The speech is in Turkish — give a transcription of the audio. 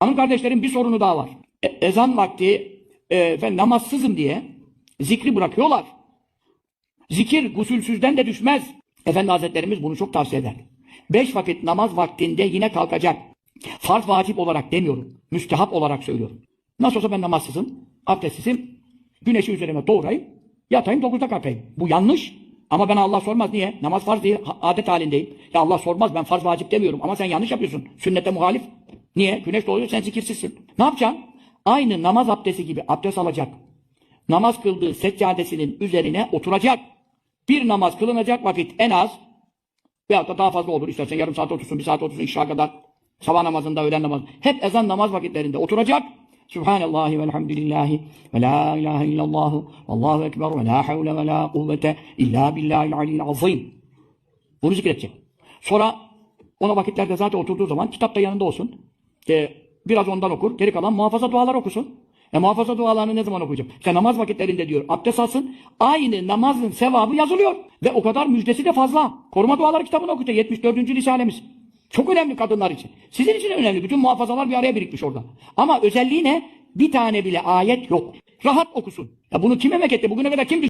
Hanım kardeşlerim bir sorunu daha var. E- ezan vakti e, efendim, namazsızım diye zikri bırakıyorlar. Zikir gusülsüzden de düşmez. Efendi Hazretlerimiz bunu çok tavsiye eder. Beş vakit namaz vaktinde yine kalkacak. Farz vacip olarak demiyorum. Müstehap olarak söylüyorum. Nasıl olsa ben namazsızım, abdestsizim. Güneşi üzerime doğrayayım, yatayım dokuzda kalkayım. Bu yanlış. Ama ben Allah sormaz. Niye? Namaz farz değil, adet halindeyim. Ya Allah sormaz, ben farz vacip demiyorum. Ama sen yanlış yapıyorsun. Sünnete muhalif. Niye? Güneş doğuyor, sen zikirsizsin. Ne yapacaksın? Aynı namaz abdesti gibi abdest alacak. Namaz kıldığı seccadesinin üzerine oturacak. Bir namaz kılınacak vakit en az veyahut da daha fazla olur. İstersen yarım saat otursun, bir saat otursun, işrağa kadar. Sabah namazında, öğlen namazında. Hep ezan namaz vakitlerinde oturacak. Subhanallahi velhamdülillahi ve la ilahe illallah vallahu ekber ve la havle ve la kuvvete illa billahil aliyyil azim. Bunu zikredecek. Sonra ona vakitlerde zaten oturduğu zaman kitap da yanında olsun. E, biraz ondan okur. Geri kalan muhafaza dualar okusun. E muhafaza dualarını ne zaman okuyacak? İşte namaz vakitlerinde diyor abdest alsın. Aynı namazın sevabı yazılıyor. Ve o kadar müjdesi de fazla. Koruma duaları kitabını okuyacak. 74. Risalemiz. Çok önemli kadınlar için. Sizin için önemli. Bütün muhafazalar bir araya birikmiş orada. Ama özelliği ne? Bir tane bile ayet yok. Rahat okusun. Ya bunu kim emekette? Bugüne kadar kim